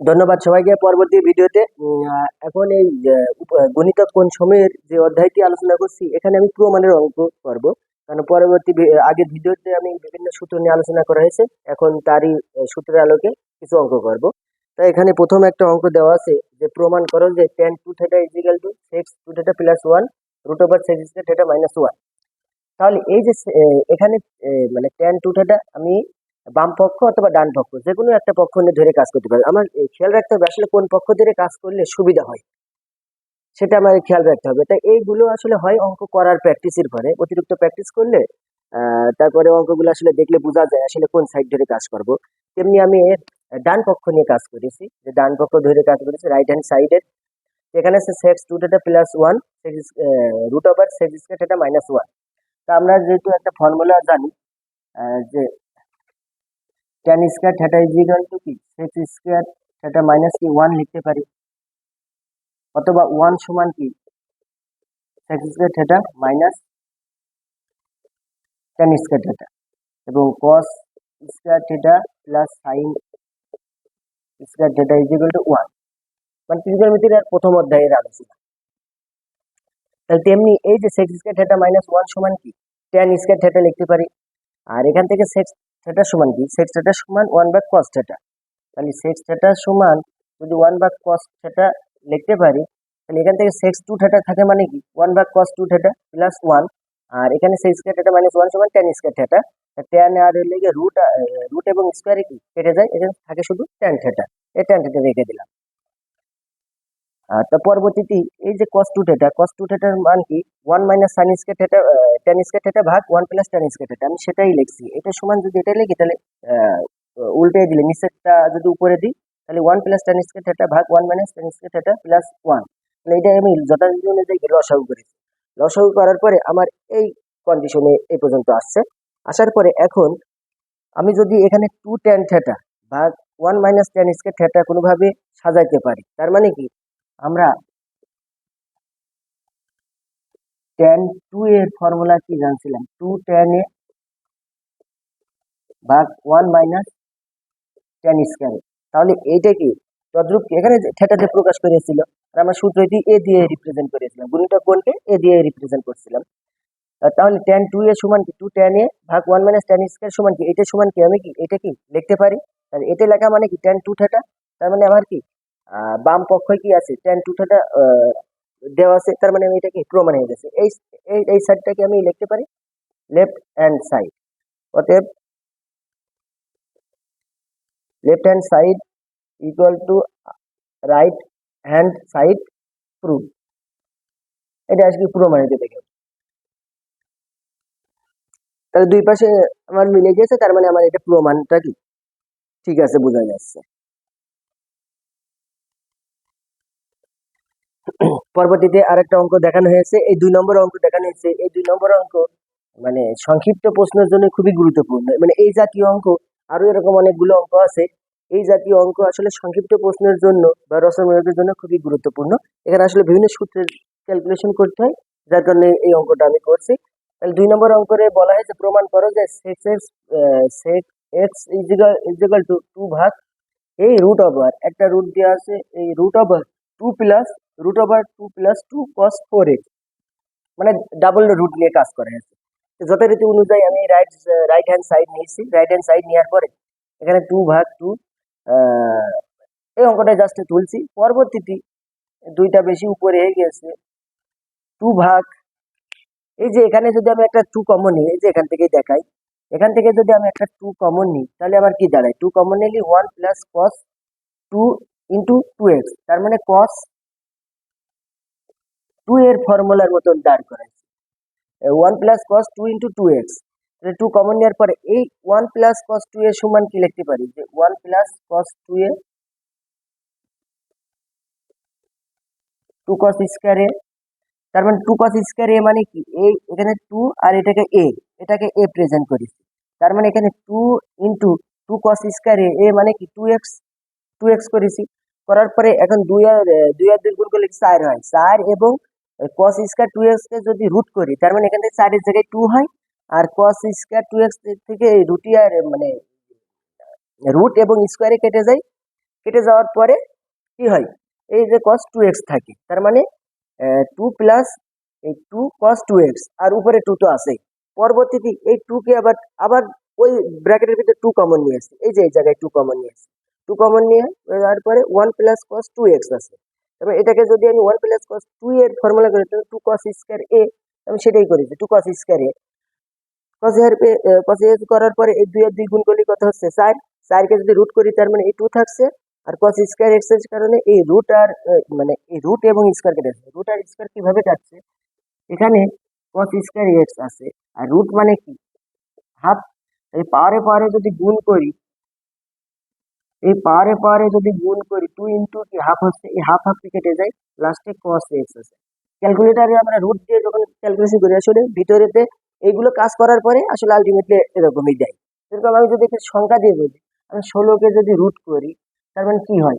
ধন্যবাদ সবাইকে পরবর্তী ভিডিওতে। এখন এই গণিত কোন সময়ের যে অধ্যায়টি আলোচনা করছি, এখানে আমি প্রমাণের অঙ্ক করব। কারণ পরবর্তী আগের ভিডিওতে আমি বিভিন্ন সূত্র নিয়ে আলোচনা করা হয়েছে। এখন তারই সূত্রের আলোকে কিছু অঙ্ক করব। তাই এখানে প্রথম একটা অঙ্ক দেওয়া আছে যে, প্রমাণ করো যে tan two theta is equal to sec two theta plus one root over sec theta minus one তাহলে এই যে এখানে মানে টেন টু থেটা আমি বাম পক্ষ অথবা ডান পক্ষ যে কোনো একটা পক্ষ নিয়ে ধরে কাজ করতে পারে। আমার খেয়াল রাখতে হবে আসলে কোন পক্ষ ধরে কাজ করলে সুবিধা হয়, সেটা আমার খেয়াল রাখতে হবে। তাই এইগুলো আসলে হয় অঙ্ক করার প্র্যাকটিসের পরে। অতিরিক্ত প্র্যাকটিস করলে তারপরে অঙ্কগুলো আসলে দেখলে বোঝা যায় আসলে কোন সাইড ধরে কাজ করব। তেমনি আমি এর ডান পক্ষ নিয়ে কাজ করেছি, যে ডান পক্ষ ধরে কাজ করেছি রাইট হ্যান্ড সাইডের এখানে আছে sec two theta plus one sec root over sec square theta minus one তা আমরা যেহেতু একটা ফর্মুলা জানি যে tan square theta is equal to কি? সেক্স স্কয়ার থিটা মাইনাস কি ওয়ান লিখতে পারি। অথবা ওয়ান সমান কি? Sec square theta minus tan square theta এবং cos square theta plus sine square theta is equal to one মানে ত্রিকোণমিতির প্রথম অধ্যায়ের আলোচনা। তাহলে তেমনি এই যে sec square theta minus one সমান কি? tan স্কয়ার থিটা লিখতে পারি। আর এখান থেকে সেক্স থিটা সমান কি? সেক্স থেটা সমান ওয়ান বাই কস থেটা তাহলে সেক্স থেটা সমান যদি ওয়ান বাই কস থেটা লিখতে পারি, তাহলে এখান থেকে সেক্স টু থেটা থাকে মানে কি? One by cos two theta plus one আর এখানে sec square theta minus one সমান টেন স্কোয়ার থেটা টেন আর লেগে রুট রুট এবং স্কোয়ারে কি? কেটে যায়। এখানে থাকে শুধু টেন থেটা এই টেন থেটা রেখে দিলাম। তার পরবর্তীতে এই যে cos two theta cos two থেটার মান কি? One minus sine square theta tan square theta ভাগ one plus tan square theta আমি সেটাই লিখছি। এটা সমান যদি এটা লিখি, তাহলে উল্টে দিলে, নিচেরটা যদি উপরে দিই, তাহলে one plus tan square theta ভাগ one minus tan square theta plus one তাহলে এটা আমি যথাযথ অনুযায়ী লসাগু করেছি। লসাগু করার পরে আমার এই কন্ডিশনে এই পর্যন্ত আসছে। আসার পরে এখন আমি যদি এখানে টু ট্যান থেটা ভাগ one minus tan square theta কোনোভাবে সাজাইতে পারি, তার মানে কি? আমরা ট্যান টু এর ফর্মুলা কি জানছিলাম? টু ট্যান এ ভাগ ওয়ান মাইনাস ট্যান স্কয়ার তাহলে এইটা কি? তদ্রুপ? এখানে থিটাতে প্রকাশ করেছিল, আর আমরা সূত্রটি এ দিয়ে রিপ্রেজেন্ট করেছিলাম। গুণিতক কোণকে এ দিয়ে রিপ্রেজেন্ট করছিলাম। তাহলে ট্যান টু এর সমান কি? টু ট্যান এ ভাগ ওয়ান মাইনাস ট্যান স্কয়ার সমান কি? এটা সমান কি? আমি কি? এটা কি? লিখতে পারি? তাহলে এটা লেখা মানে কি? ট্যান টু থিটা তার মানে আমার কি? বাম পক্ষে কি আছে? ট্যান টু থিটা দেওয়া আছে, তার মানে আমি এটা কি প্রমাণ হয়ে গেছে এই এই এই সাইডটাকে আমি লিখতে পারি? লেফট হ্যান্ড সাইড অতএব left hand side equal to right hand side proof এটা আজকে প্রমাণিত দেখে তাহলে দুই পাশে আমার মিলে গেছে, তার মানে আমার এটা প্রমাণটা কি? ঠিক আছে, বোঝা যাচ্ছে। পরবর্তীতে আরেকটা অঙ্ক দেখানো হয়েছে। এই দুই নম্বর অঙ্ক দেখানো হয়েছে। এই দুই নম্বর অঙ্ক মানে সংক্ষিপ্ত প্রশ্নের জন্য খুবই গুরুত্বপূর্ণ। মানে এই জাতীয় অঙ্ক আরও এরকম অনেকগুলো অঙ্ক আছে। এই জাতীয় অঙ্ক আসলে সংক্ষিপ্ত প্রশ্নের জন্য বা রসময়ের জন্য খুবই গুরুত্বপূর্ণ। এখানে আসলে বিভিন্ন সূত্রের ক্যালকুলেশন করতে হয়, যার কারণে এই অঙ্কটা আমি করছি। তাহলে দুই নম্বর অঙ্করে বলা হয়েছে, প্রমাণ করো যে সেক্স এক্স টু টু ভাগ এই রুট ওভার একটা রুট দেওয়া আছে, এই root over two plus root over two plus two cos four x মানে ডাবল রুট নিয়ে কাজ করা। হয়েছে যথারীতি অনুযায়ী আমি রাইট রাইট হ্যান্ড সাইড নিয়েছি। রাইট হ্যান্ড সাইড নেওয়ার পরে এখানে টু ভাগ টু এই অঙ্কটা জাস্ট তুলছি। পরবর্তীতে দুইটা বেশি উপরে হয়ে গেছে। টু ভাগ, এই যে এখানে যদি আমি একটা টু কমন নিই, এই যে এখান থেকেই দেখাই। এখান থেকে যদি আমি একটা টু কমন নিই, তাহলে আমার কি দাঁড়ায়? টু কমন নিলে one plus cos two into two x তার মানে কস টু এর ফর্মুলার মতন দাঁড় করাইছি। One plus cos two into two x তাহলে টু কমন নেওয়ার পরে এই ওয়ান প্লাস কস টু এর সমান কি লিখতে পারি? যে one plus cos two A two cos square A তার মানে টু কস স্কোয়ার এ মানে কি? এই এখানে টু আর এটাকে এ এটাকে এ প্রেজেন্ট করেছি। তার মানে এখানে two into two cos square A A মানে কি? টু এক্স টু এক্স করেছি। করার পরে এখন দুই আর দুই আর দুই গুণ করলে চার হয়? চার এবং কস স্কোয়ার টু এক্স কে যদি রুট করি, তার মানে এখান থেকে চারের জায়গায় টু হয়, আর কস স্কোয়ার টু এক্স থেকে রুটি আর মানে রুট এবং স্কোয়ারে কেটে যায়। কেটে যাওয়ার পরে কি হয়? এই যে কস টু এক্স থাকে, তার মানে টু প্লাস এই টু কস টু এক্স আর উপরে টু তো আছে পরবর্তীতে এই টুকে আবার আবার ওই ব্র্যাকেটের ভিতরে টু কমন নিয়ে আসছে এই যে এই জায়গায় টু কমন নিয়ে আসছে টু কমন নিয়ে যাওয়ার পরে one plus cos two x আছে। তবে এটাকে যদি আমি ওয়ান প্লাস কস টু এর ফর্মুলা করি, তাহলে টু কস স্কোয়ার এ আমি সেটাই করেছি টু কস স্কোয়ার এ কস এর কস এ করার পরে এই দুই আর দুই গুণ করলে কত হচ্ছে? চার। চারকে যদি রুট করি, তার মানে এই টু থাকছে। আর কস স্কোয়ার এক্সের কারণে এই রুট আর মানে এই রুট এবং স্কোয়ার কেটে যাচ্ছে। রুট আর স্কোয়ার কীভাবে কাটছে? এখানে কস স্কোয়ার এক্স আছে। আর রুট মানে কি? হাফ এই পাওয়ারে পাওয়ারে যদি গুণ করি এই পাওয়ারে পাওয়ারে যদি গুণ করি টু ইন্টু কি হাফ হচ্ছে এই হাফ হাফ কেটে যায় লাস্টে কস এক্স আছে ক্যালকুলেটারে আমরা রুট দিয়ে যখন ক্যালকুলেশন করি, আসলে ভিতরেতে এইগুলো কাজ করার পরে আসলে আলটিমেটলি এরকমই দেয়। যেরকম আমি যদি সংখ্যা দিয়ে বলি, আমি ষোলোকে যদি রুট করি, তার মানে কি হয়?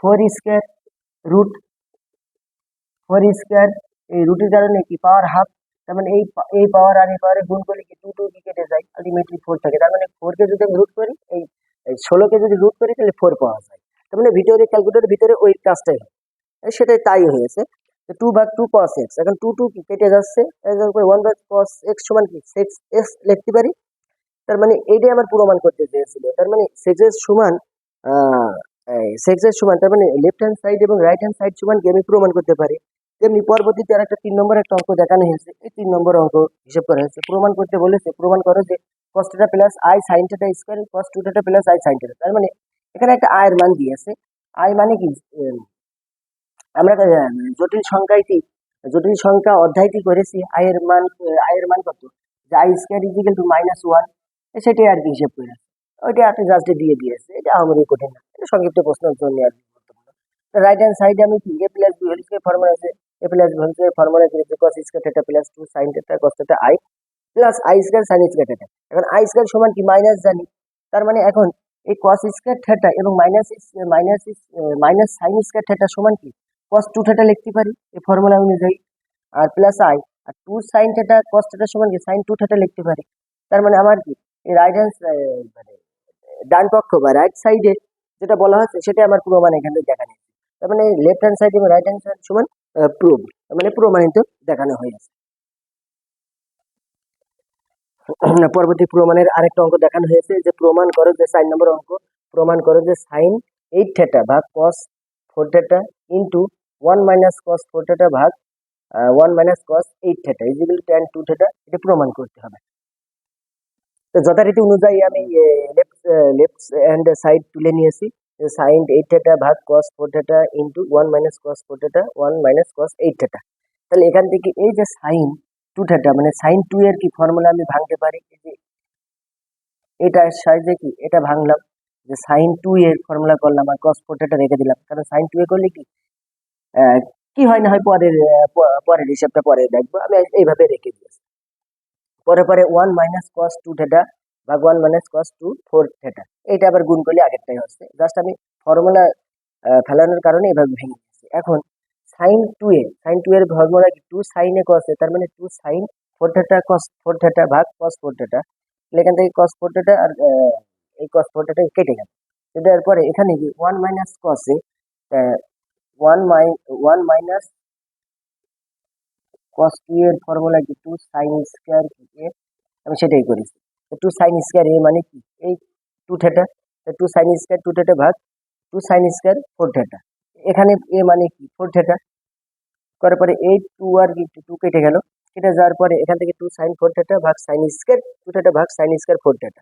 Four square root four square এই রুটের কারণে কি? পাওয়ার হাফ তার মানে এই এই পাওয়ার আর এই পাওয়ারে গুণ করলে কি? টু টু কি কেটে যায় আলটিমেটলি ফোর থাকে। তার মানে ফোরকে যদি আমি রুট করি, এই ষোলোকে যদি রুট করি, তাহলে ফোর পাওয়া যায়। তার মানে ভিতরে ক্যালকুলেটারের ভিতরে ওই কাজটাই হয়। সেটাই তাই হয়েছে। টু ভাগ টু কস এক্স এখন টু টু কেটে যাচ্ছে। ওয়ান ভাগ কস এক্স সমান কি? সিক্স এক্স লিখতে পারি। তার মানে এইটাই আমার প্রমাণ করতে চেয়েছিল। তার মানে সিক্স এর সমান সিক্স সমান, তার মানে লেফট হ্যান্ড সাইড এবং রাইট হ্যান্ড সাইড সমান কি? আমি প্রমাণ করতে পারি। তেমনি পরবর্তীতে আর একটা তিন নম্বর একটা অঙ্ক দেখানো হয়েছে। এই তিন নম্বর অঙ্ক হিসেব করা হয়েছে। প্রমাণ করতে বলেছে, প্রমাণ করো যে cos theta plus I sine theta square cos two theta plus I sine theta তার মানে এখানে একটা আয়ের মান দিয়েছে। আই মানে কি? আমরা জটিল সংখ্যাটি জটিল সংখ্যা অধ্যায়টি করেছি। আয়ের মান আহ, আয়ের মান কত? যে I square is equal to minus one সেটাই আর কি হিসেব করে ওইটা আপনি জাস্ট দিয়ে দিয়েছে। এটা আমারই কঠিন না। এটা সংক্ষিপ্ত প্রশ্নের জন্য আর কি রাইট হ্যান্ড সাইডে আমি কি? A plus B whole square formula আছে। A plus B whole square formula করেছি cos square theta plus two sine theta cos theta I plus I square sine square theta এখন আই স্কয়ার সমান কি? Minus জানি। তার মানে এখন এই কস স্কয়ার থিটা এবং minus minus minus sine square theta সমান কি? cos টু থিটা লিখতে পারি। এই ফর্মুলা অনুযায়ী। আর plus I R two sine theta cos theta সমান কি? সাইন টু থিটা লিখতে পারি। তার মানে আমার কি? এই রাইট হ্যান্ড মানে ডান পক্ষ বা রাইট সাইডে যেটা বলা হচ্ছে সেটা আমার প্রমাণ এখানে দেখানো হয়েছে। তার মানে লেফট হ্যান্ড সাইড এবং রাইট হ্যান্ড সাইড সমান প্রুভ মানে প্রমাণিত দেখানো হয়েছে। পরবর্তী প্রমাণের আরেকটা অঙ্ক দেখানো হয়েছে যে প্রমাণ করো যে সাইন নম্বর অঙ্ক, প্রমাণ করো যে সাইন এইট থেটা ভাগ cos four theta into one minus cos four theta ভাগ one minus cos eight theta is equal tan two theta, এটা প্রমাণ করতে হবে। তো যথারীতি অনুযায়ী আমি লেফট লেফট হ্যান্ড সাইড তুলে নিয়েছি সাইন এইট থেটা ভাগ cos four theta into one minus cos four theta one minus cos eight theta. তাহলে এখান থেকে এই যে সাইন টু থেটা মানে সাইন টু এর কি ফর্মুলা আমি ভাঙতে পারি? যে এটা সাইজে কি? এটা ভাঙলাম, যে সাইন টু এর ফর্মুলা করলাম আর কস থেটা রেখে দিলাম। কারণ সাইন টু এ করলে কি? কি হয় না হয় পরের পরের হিসাবটা পরে দেখব। আমি এইভাবে রেখে দিয়েছি। পরে পরে one minus cos two theta ভাগ one minus cos two four theta এটা আবার গুণ করলে আগেরটাই হচ্ছে। জাস্ট আমি ফর্মুলা ফেলানোর কারণে এভাবে ভেঙে দিয়েছি। এখন sine two A sine two এর কি টু সাইনে কসে তার মানে two sine four theta cos four theta ভাগ কস ফোর তাহলে এখান থেকে কস ফোর থেটা আর এই কস ফোর থেটা কেটে গেল। দেওয়ার পরে এখানে কি ওয়ান মাইনাস কসে ওয়ান মাই ওয়ান মাইনাস কস টু এর ফর্মুলা কি টু সাইন স্কোয়ার এ আমি সেটাই করেছি। টু সাইন স্কোয়ার এ মানে কি? এই two theta two sine square two theta ভাগ two sine square four theta এখানে এ মানে কি? ফোর থেটা করার পরে এই টু আর টু কেটে গেল। কেটে যাওয়ার পরে এখান থেকে টু সাইন ফোর থেটা ভাগ সাইন স্কোয়ার টু থেটা ভাগ সাইন স্কোয়ার ফোর থেটা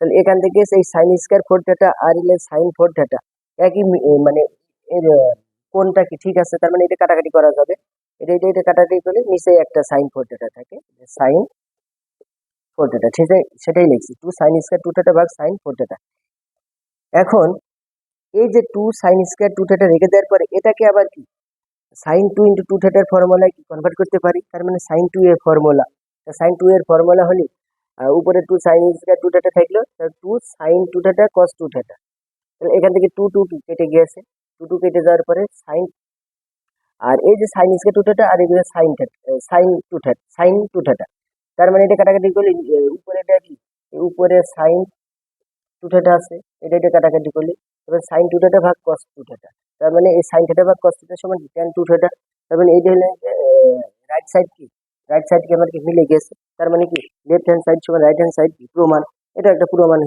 তাহলে এখান থেকে সেই সাইন স্কোয়ার ফোর থেটা আর এলে সাইন ফোর থেটা একই মানে এর কোনটা কি ঠিক আছে? তার মানে এটা কাটাকাটি করা যাবে। এটা এটা এটা কাটাকাটি করলে নিচে একটা সাইন ফোর থেটা থাকে। সাইন ফোর ঠিক আছে? সেটাই লিখছি। Two sine square two theta ভাগ সাইন ফোর থেটা এখন এই যে two sine square two theta রেখে দেওয়ার পরে এটাকে আবার কি? সাইন টু ইন্টু টু থেটার ফর্মুলায় কি কনভার্ট করতে পারি? তার মানে সাইন টু এর ফর্মুলা সাইন টু এর ফর্মুলা হলে উপরে টু সাইন টু থেটা থাকল two sine two theta cos two theta তাহলে এখান থেকে টু টু টু কেটে গিয়েছে? টু টু কেটে যাওয়ার পরে সাইন আর এই যে সাইন স্কোয়ার টু থেটা আর এগুলো sine theta sine two theta sine two theta তার মানে এটা কাটাকাটি করলে উপরে এটা কি? উপরে সাইন টু থেটা আছে, এটা এটা কাটাকাটি করলে এবার সাইন টু থেটা ভাগ কস টু থেটা তার মানে এই সাইন থেটা ভাগ কস থেটার সমান ট্যান টু থেটা তার মানে এইটা হলে রাইট সাইড কি? রাইট সাইড কি আমার কি মিলে গেছে। তার মানে কি? লেফট হ্যান্ড সাইড সমান রাইট হ্যান্ড সাইড কি? প্রমাণ। এটা একটা প্রমাণ